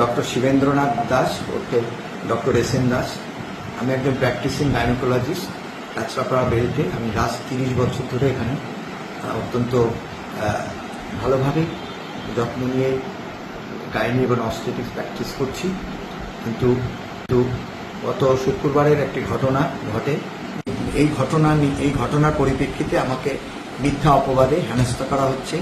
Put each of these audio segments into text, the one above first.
Doctor Shibendranath Das okay doctor S N Das. আমি একজন practising gynaecologist Kanchrapara বেলতে আমি লাস্ট তিরিশ বছর ধরে এখানে। অত্যন্ত ভালোভাবে যত্ন নিয়ে গাইনি এবং অস্টেটিক্স প্র্যাকটিস করছি। কিন্তু কিন্তু গত শুক্রবারের একটি ঘটনা ঘটে। এই ঘটনা এই ঘটনার পরিপ্রেক্ষিতে আমাকে মিথ্যা অপবাদে হেনস্থা করা হচ্ছে।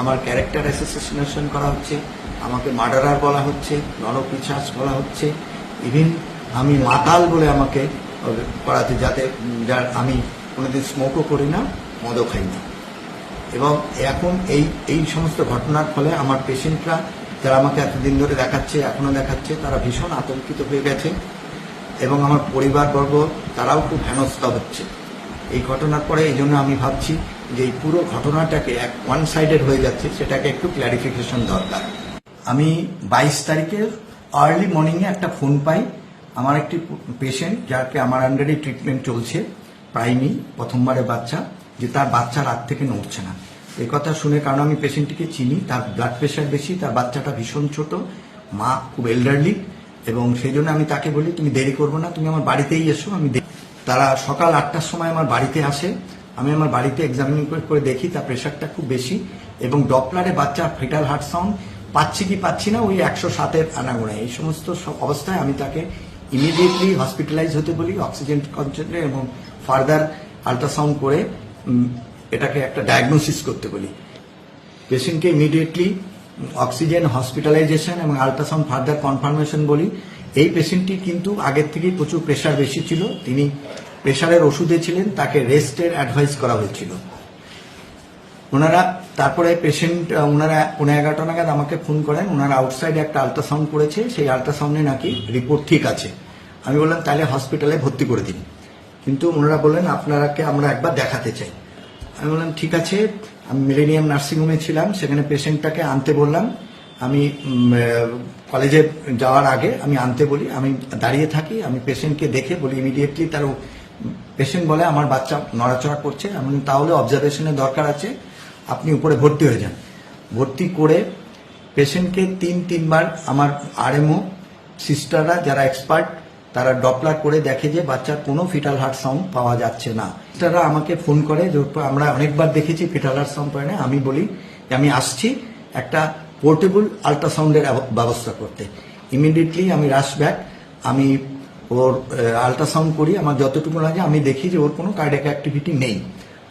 আমার ক্যারেক্টার অ্যাসোসিয়েশন করা হচ্ছে। আমাকে মার্ডারার বলা হচ্ছে নরপিছাস বলা হচ্ছে। ইভিন আমি মাতাল বলে আমাকে করাতে যাতে, যার আমি কোনোদিন স্মোকও করি না, মদও খাই না। এবং এখন এই এই সমস্ত ঘটনার ফলে আমার পেশেন্টরা যারা আমাকে এতদিন ধরে দেখাচ্ছে, এখনও দেখাচ্ছে, তারা ভীষণ আতঙ্কিত হয়ে গেছে। এবং আমার পরিবারবর্গ, তারাও খুব হেনস্থা হচ্ছে। এই ঘটনার পরে এই জন্য আমি ভাবছি যে এই পুরো ঘটনাটাকে এক ওয়ান সাইডেড হয়ে যাচ্ছে, সেটাকে একটু ক্ল্যারিফিকেশন দরকার। আমি বাইশ তারিখে আর্লি মর্নিংয়ে একটা ফোন পাই। আমার একটি পেশেন্ট যাকে আমার আন্ডারে ট্রিটমেন্ট চলছে প্রাইমি প্রথমবারে বাচ্চা, যে তার বাচ্চা রাত থেকে নড়ছে না। এই কথা শুনে কারণ আমি পেশেন্টটিকে চিনি, তার ব্লাড প্রেশার বেশি, তার বাচ্চাটা ভীষণ ছোট, মা খুব এল্ডারলি এবং সেই জন্য আমি তাকে বলি, তুমি দেরি করব না, তুমি আমার বাড়িতেই এসো, আমি তারা সকাল আটটার সময় আমার বাড়িতে আসে। আমি আমার বাড়িতে এক্সামিনিং করে দেখি, তার প্রেশারটা খুব বেশি এবং ডপলারে বাচ্চা ফিটাল হার্ট সাউন্ড পাচ্ছি কি পাচ্ছি না, ওই একশো সাতের আনাগোনায় এই সমস্ত অবস্থায় আমি তাকে ইমিডিয়েটলি হসপিটালাইজ হতে বলি অক্সিজেন কনসেন্ট্রেট এবং ফার্দার আল্ট্রাসাউন্ড করে এটাকে একটা ডায়াগনোসিস করতে বলি। পেশেন্টকে ইমিডিয়েটলি অক্সিজেন হসপিটালাইজেশন এবং আল্ট্রাসাউন্ড ফার্দার কনফার্মেশন বলি। এই পেশেন্টটি কিন্তু আগের থেকেই প্রচুর প্রেশার বেশি ছিল। তিনি প্রেশারের ওষুধে ছিলেন, তাকে রেস্টের অ্যাডভাইস করা হয়েছিল। ওনারা তারপরে পেশেন্ট ওনারা পনেরো এগারোটা নাগাদ আমাকে ফোন করেন। ওনারা আউটসাইডে একটা আল্ট্রাসাউন্ড করেছে। সেই আলট্রাসাউন্ডে নাকি রিপোর্ট ঠিক আছে। আমি বললাম, তাহলে হসপিটালে ভর্তি করে দিন। কিন্তু ওনারা বললেন, আপনারাকে আমরা একবার দেখাতে চাই। আমি বললাম, ঠিক আছে। আমি মিলেনিয়াম নার্সিংহোমে ছিলাম। সেখানে পেশেন্টটাকে আনতে বললাম। আমি কলেজে যাওয়ার আগে আমি আনতে বলি। আমি দাঁড়িয়ে থাকি। আমি পেশেন্টকে দেখে বলি ইমিডিয়েটলি তার পেশেন্ট বলে, আমার বাচ্চা নড়াচড়া করছে। আমি তাহলে অবজারভেশনের দরকার আছে। আপনি উপরে ভর্তি হয়ে যান। ভর্তি করে পেশেন্টকে তিন, তিনবার আমার আরএমও সিস্টাররা যারা এক্সপার্ট, তারা ডপলার করে দেখে যে বাচ্চার কোনো ফিটাল হার্ট সাউন্ড পাওয়া যাচ্ছে না। সিস্টাররা আমাকে ফোন করে আমরা অনেকবার দেখেছি ফিটাল হার্ট সাউন্ড পায় না। আমি বলি, যে আমি আসছি একটা পোর্টেবল আল্ট্রাসাউন্ডের ব্যবস্থা করতে। ইমিডিয়েটলি আমি রাশ ব্যাক, আমি ওর আল্ট্রাসাউন্ড করি। আমার যতটুকু লাগে আমি দেখি যে ওর কোনো কার্ডিয়াক অ্যাক্টিভিটি নেই।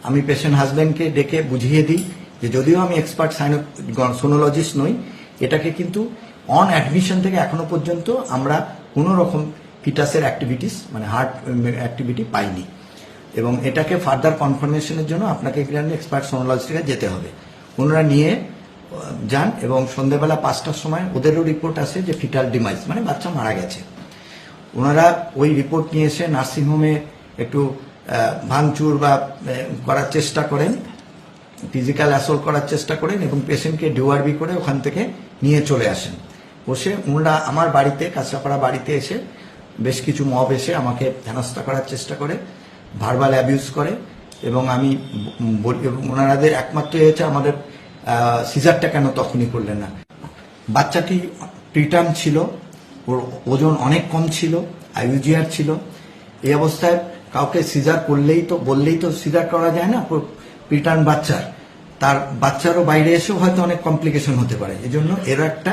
আমি পেশেন্ট হাজব্যান্ডকে ডেকে বুঝিয়ে দিই যে যদিও আমি এক্সপার্ট সাইনো সোনোলজিস্ট নই, এটাকে কিন্তু অন অ্যাডমিশন থেকে এখনও পর্যন্ত আমরা কোনো রকম ফিটাসের অ্যাক্টিভিটিস মানে হার্ট অ্যাক্টিভিটি পাইনি। এবং এটাকে ফার্দার কনফার্মেশনের জন্য আপনাকে এখানে এক্সপার্ট সোনোলজিস্টকে যেতে হবে। ওনারা নিয়ে যান এবং সন্ধ্যেবেলা পাঁচটার সময় ওদেরও রিপোর্ট আসে যে ফিটাল ডিমাইজ মানে বাচ্চা মারা গেছে। ওনারা ওই রিপোর্ট নিয়ে এসে নার্সিংহোমে একটু ভাঙচুর বা করার চেষ্টা করেন ফিজিক্যাল অ্যাসল করার চেষ্টা করেন এবং পেশেন্টকে ডিওআরবি করে ওখান থেকে নিয়ে চলে আসেন। বসে ওনারা আমার বাড়িতে, কাঁচরাপাড়া বাড়িতে এসে বেশ কিছু মব এসে আমাকে হেনস্থা করার চেষ্টা করে ভার্বাল অ্যাবিউজ করে এবং আমি বলি ওনারাদের একমাত্র এ হচ্ছে আমাদের সিজারটা কেন তখনই করলেন না। বাচ্চাটি প্রিটার্ম ছিল, ওর ওজন অনেক কম ছিল আইউজিআর ছিল। এই অবস্থায় কাউকে সিজার করলেই তো, বললেই তো সিজার করা যায় না প্রিটার্ম বাচ্চার। তার বাচ্চারও বাইরে এসেও হয়তো অনেক কমপ্লিকেশন হতে পারে। এজন্য এর একটা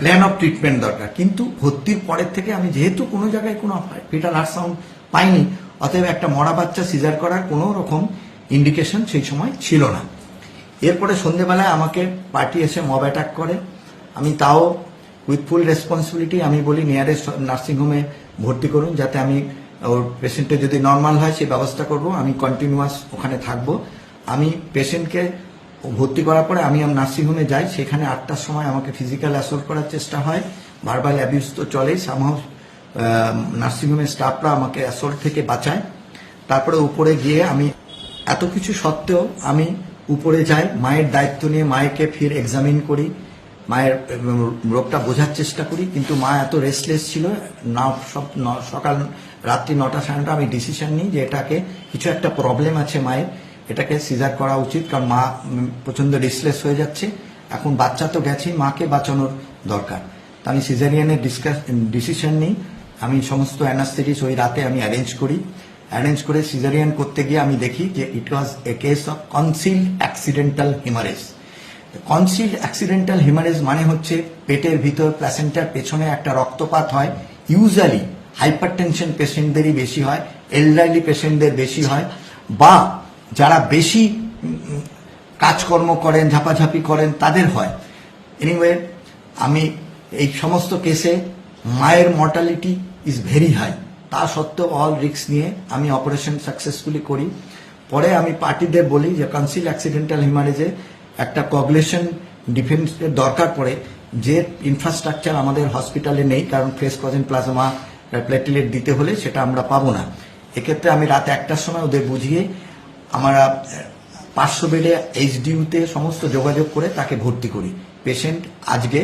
প্ল্যান অফ ট্রিটমেন্ট দরকার। কিন্তু ভর্তির পরের থেকে আমি যেহেতু কোনো জায়গায় কোনো ফিটাল হার্ট সাউন্ড পাইনি, অতএব একটা মরা বাচ্চা সিজার করার কোনো রকম ইন্ডিকেশন সেই সময় ছিল না। এরপরে সন্ধেবেলায় আমাকে পার্টি এসে মব অ্যাটাক করে। আমি তাও উইথ ফুল রেসপন্সিবিলিটি আমি বলি নিয়ারেস্ট নার্সিংহোমে ভর্তি করুন, যাতে আমি ওর পেশেন্টের যদি নর্মাল হয় সেই ব্যবস্থা করব। আমি কন্টিনিউয়াস ওখানে থাকব। আমি পেশেন্টকে ভর্তি করার পরে আমি আমার নার্সিংহোমে যাই। সেখানে আটটার সময় আমাকে ফিজিক্যাল অ্যাসল্ট করার চেষ্টা হয়। ভার্বাল অ্যাবিউজ তো চলেই। সামহাও নার্সিংহোমের স্টাফরা আমাকে অ্যাসল্ট থেকে বাঁচায়। তারপরে উপরে গিয়ে আমি এত কিছু সত্ত্বেও আমি উপরে যাই। মায়ের দায়িত্ব নিয়ে মায়েকে ফির এক্সামিন করি। মায়ের রোগটা বোঝার চেষ্টা করি। কিন্তু মা এত রেস্টলেস ছিল। না, সব সকাল রাত্রি নটা সাড়ে নটা আমি ডিসিশন নিই যে এটাকে কিছু একটা প্রবলেম আছে মায়ের এটাকে সিজার করা উচিত কারণ মা উম, প্রচণ্ড রেস্টলেস হয়ে যাচ্ছে। এখন বাচ্চা তো গেছেই মাকে বাঁচানোর দরকার। তো আমি সিজারিয়ানের ডিসকাস ডিসিশন নিই। আমি সমস্ত অ্যানাস্থেটিস ওই রাতে আমি অ্যারেঞ্জ করি। অ্যারেঞ্জ করে সিজারিয়ান করতে গিয়ে আমি দেখি যে it was a case of concealed accidental haemorrhage concealed accidental haemorrhage মানে হচ্ছে পেটের ভিতর প্ল্যাসেন্টার পেছনে একটা রক্তপাত হয়। ইউজুয়ালি হাইপার টেনশন পেশেন্টদেরই বেশি হয়, এলডারলি পেশেন্টদের বেশি হয়, বা যারা বেশি কাজকর্ম করেন, ঝাপাঝাপি করেন, তাদের হয়। এনিওয়ে আমি এই সমস্ত কেসে মায়ের মর্টালিটি ইজ ভেরি হাই তা সত্ত্বেও অল রিস্ক নিয়ে আমি অপারেশন সাকসেসফুলি করি। পরে আমি পার্টিদের বলি যে কনসিল অ্যাক্সিডেন্টাল হিমারেজে একটা কগলেশন ডিফেন্সের দরকার পড়ে, যে ইনফ্রাস্ট্রাকচার আমাদের হসপিটালে নেই, কারণ ফেস কজেন প্লাজমা প্লেটিলেট দিতে হলে সেটা আমরা পাবো না। এক্ষেত্রে আমি রাত একটার সময় ওদের বুঝিয়ে আমরা পাঁচশো বেডে এইচডিউতে সমস্ত যোগাযোগ করে তাকে ভর্তি করি। পেশেন্ট আজকে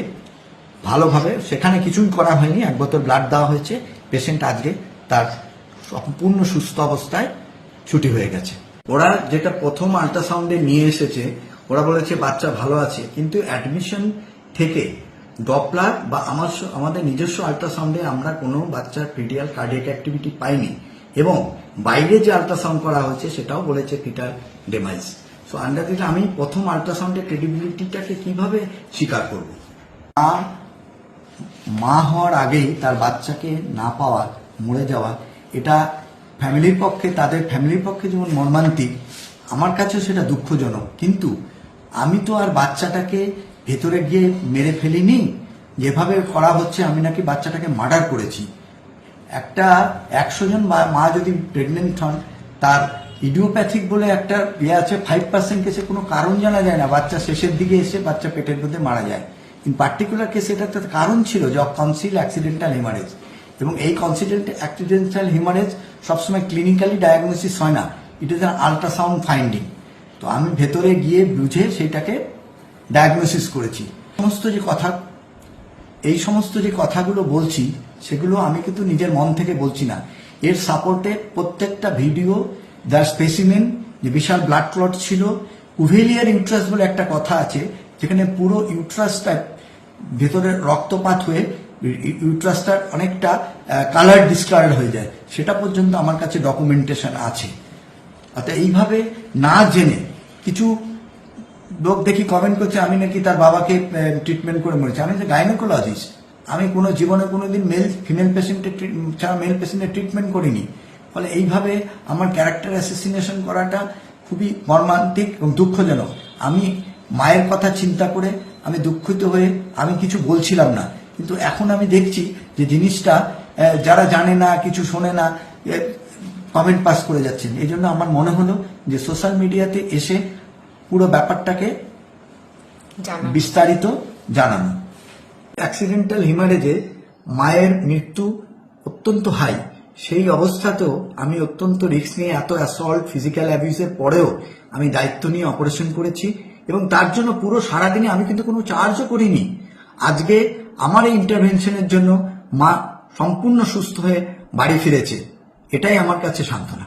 ভালোভাবে, সেখানে কিছুই করা হয়নি, এক বোতল ব্লাড দেওয়া হয়েছে পেশেন্ট আজকে তার সম্পূর্ণ সুস্থ অবস্থায় ছুটি হয়ে গেছে। ওরা যেটা প্রথম আল্ট্রাসাউন্ডে নিয়ে এসেছে, ওরা বলেছে, বাচ্চা ভালো আছে। কিন্তু অ্যাডমিশন থেকে ডপলার বা আমার আমাদের নিজস্ব আল্ট্রাসাউন্ডে আমরা কোনো বাচ্চার ক্রিটিয়াল কার্ডিয়াক অ্যাক্টিভিটি পাইনি। এবং বাইরে যে আল্ট্রাসাউন্ড করা হয়েছে সেটাও বলেছে পিটার ডেমাইজ সো আন্ডার দিলে আমি প্রথম আল্ট্রাসাউন্ডের ক্রেডিবিলিটিটাকে কীভাবে স্বীকার করব? মা মা হওয়ার আগেই তার বাচ্চাকে না পাওয়া, মরে যাওয়া, এটা ফ্যামিলির পক্ষে, তাদের ফ্যামিলির পক্ষে যেমন মর্মান্তিক, আমার কাছেও সেটা দুঃখজনক। কিন্তু আমি তো আর বাচ্চাটাকে ভেতরে গিয়ে মেরে ফেলিনি? যেভাবে করা হচ্ছে, আমি নাকি বাচ্চাটাকে মার্ডার করেছি। একটা একশো জন মা- যদি প্রেগনেন্ট হন, তার ইডিওপ্যাথিক বলে একটা ইয়ে আছে ফাইভ পার্সেন্ট কেসে কোনো কারণ জানা যায় না। বাচ্চা শেষের দিকে এসে বাচ্চা পেটের মধ্যে মারা যায়। ইন পার্টিকুলার কেসে এটা একটা কারণ ছিল যে কনসিল অ্যাক্সিডেন্টাল হিমারেজ এবং এই কনসিডেন্ট অ্যাক্সিডেন্টাল হিমারেজ সবসময় ক্লিনিক্যালি ডায়াগনোসিস হয় না। It is an ultrasound finding তো আমি ভেতরে গিয়ে বুঝে সেইটাকে ডায়াগনোসিস করেছি। সমস্ত যে কথা, এই সমস্ত যে কথাগুলো বলছি, সেগুলো আমি কিন্তু নিজের মন থেকে বলছি না। এর সাপোর্টে প্রত্যেকটা ভিডিও যার স্পেসিমেন যে বিশাল ব্লাড ক্লট ছিল উভেলিয়ার ইউট্রাস বলে একটা কথা আছে, যেখানে পুরো ইউট্রাসটা ভেতরে রক্তপাত হয়ে ইউট্রাসটার অনেকটা কালার ডিসকালার হয়ে যায়। সেটা পর্যন্ত আমার কাছে ডকুমেন্টেশন আছে। অর্থাৎ এইভাবে না জেনে কিছু লোক দেখি কমেন্ট করছে, আমি নাকি তার বাবাকে ট্রিটমেন্ট করে মরেছি। আমি যে গাইনোকোলজিস্ট আমি কোনো জীবনে কোনোদিন মেল ফিমেল পেশেন্টের ছাড়া মেল পেশেন্টের ট্রিটমেন্ট করিনি। ফলে এইভাবে আমার ক্যারেক্টার অ্যাসোসিনেশন করাটা খুবই মর্মান্তিক এবং দুঃখজনক। আমি মায়ের কথা চিন্তা করে আমি দুঃখিত হয়ে আমি কিছু বলছিলাম না। কিন্তু এখন আমি দেখছি যে জিনিসটা যারা জানে না, কিছু শোনে না কমেন্ট পাস করে যাচ্ছেন। এই জন্য আমার মনে হলো যে সোশ্যাল মিডিয়াতে এসে পুরো ব্যাপারটাকে বিস্তারিত জানানো। অ্যাক্সিডেন্টাল হিমারেজে মায়ের মৃত্যু অত্যন্ত হাই সেই অবস্থাতেও আমি অত্যন্ত রিস্ক নিয়ে এত অ্যাসল্ট ফিজিক্যাল অ্যাবিউসের পরেও আমি দায়িত্ব নিয়ে অপারেশন করেছি এবং তার জন্য পুরো সারাদিনে আমি কিন্তু কোনো চার্জও করিনি। আজকে আমার এই ইন্টারভেনশনের জন্য মা সম্পূর্ণ সুস্থ হয়ে বাড়ি ফিরেছে। এটাই আমার কাছে সান্ত্বনা।